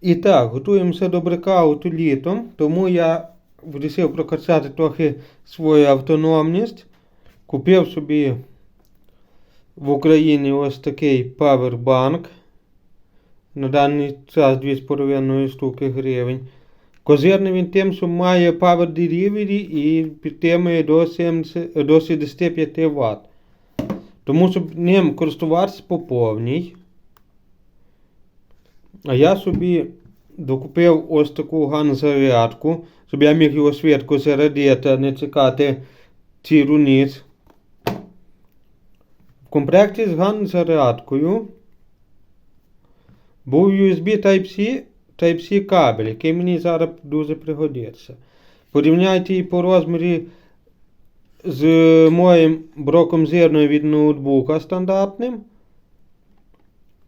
І так, готуємося до блекауту літом, тому я вирішив прокачати трохи свою автономність. Купив собі в Україні ось такий павербанк. На даний час 2,5 штуки гривень. Козирний він тим, що має Power Delivery і підтримує до, 70, до 65 Вт. Тому щоб ним користуватися по повній. А я собі докупив ось таку ган-зарядку, щоб я міг його швидко зарядити, не чекати цілу ніч. В комплекті з ган-зарядкою був USB Type-C Type-C кабель, який мені зараз дуже пригодиться. Порівняйте її по розмірі з моїм броком зірною від ноутбука стандартним.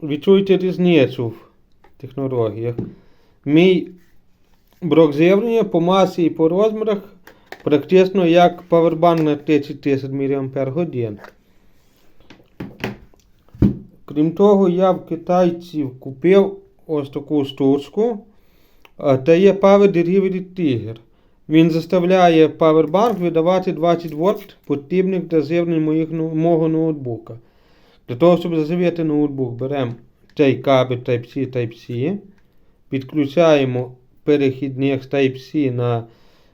Відчуйте різницю технологіях. Мій брок з'явлення по масі і по розмірах практично як павербанк на 30 мАч. Крім того, я в китайців купив ось таку штучку. Та є Power Delivery Tiger. Він заставляє павербанк видавати 20 вольт потрібних для з'явлення моїх, мого ноутбука. Для того, щоб заживити ноутбук, беремо цей кабель Type-C Type-C, підключаємо перехідник Type-C на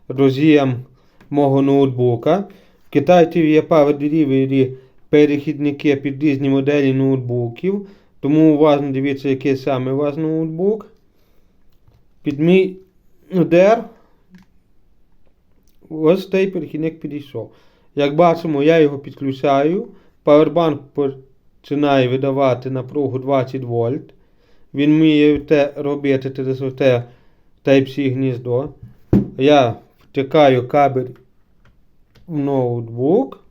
роз'єм мого ноутбука. В китайців є Power Delivery перехідники під різні моделі ноутбуків. Тому уважно дивіться, який саме у вас ноутбук. Під мій DR ось цей перехідник підійшов. Як бачимо, я його підключаю. Powerbank починає видавати напругу 20 вольт. Він вміє те робити через те Type-C гніздо. Я втикаю кабель в ноутбук.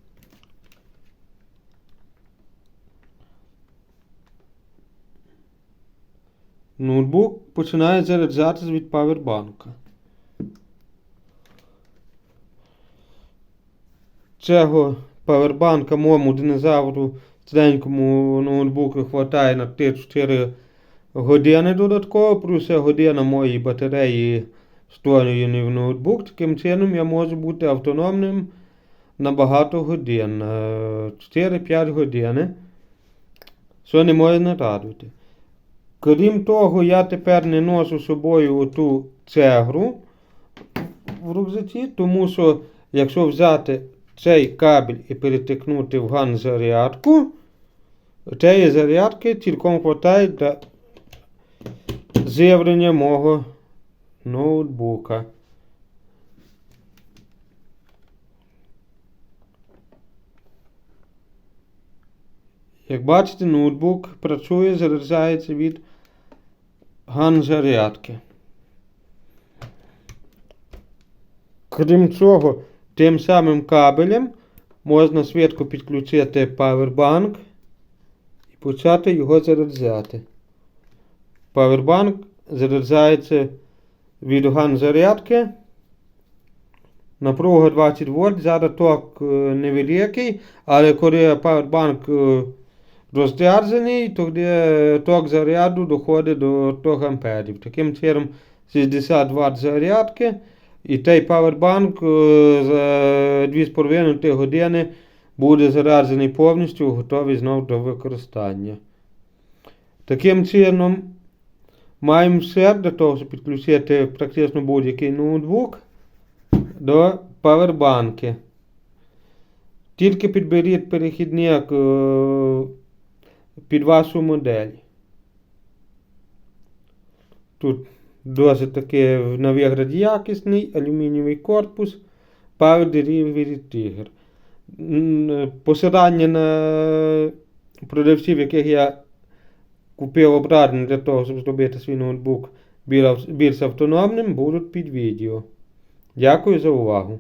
Ноутбук починає заряджатися від павербанка. Цього павербанка моєму динозавру старенькому ноутбуку хватає на 3-4 години додатково, плюс година моєї батареї встроєної в ноутбук. Таким чином я можу бути автономним на багато годин. е, 4-5 години. Що не можна радувати. Крім того, я тепер не ношу з собою оту цегру в рюкзаці, тому що якщо взяти цей кабель і перетикнути в ган цієї зарядки цілком вистачає для з'явлення мого ноутбука. Як бачите, ноутбук працює, заряджається від ган-зарядки. Крім цього, тим самим кабелем можна швидко підключити павербанк почати його заряджати. Павербанк заряджається від ган-зарядки. Напруга 20 вольт, зараз ток е, невеликий, але коли павербанк е, розряджений, тоді ток заряду доходить до 3 амперів. Таким чином 60 Вт зарядки. І той павербанк е, за 2,5 години буде заряджений повністю, готовий знову до використання. Таким чином, маємо все для того, щоб підключити практично будь-який ноутбук до павербанки. Тільки підберіть перехідник е, під вашу модель. Тут досить таки на вигляд якісний алюмінієвий корпус Power Delivery Tiger. Посилання на продавців, яких я купив обратно для того, щоб зробити свій ноутбук більш автономним, будуть під відео. Дякую за увагу.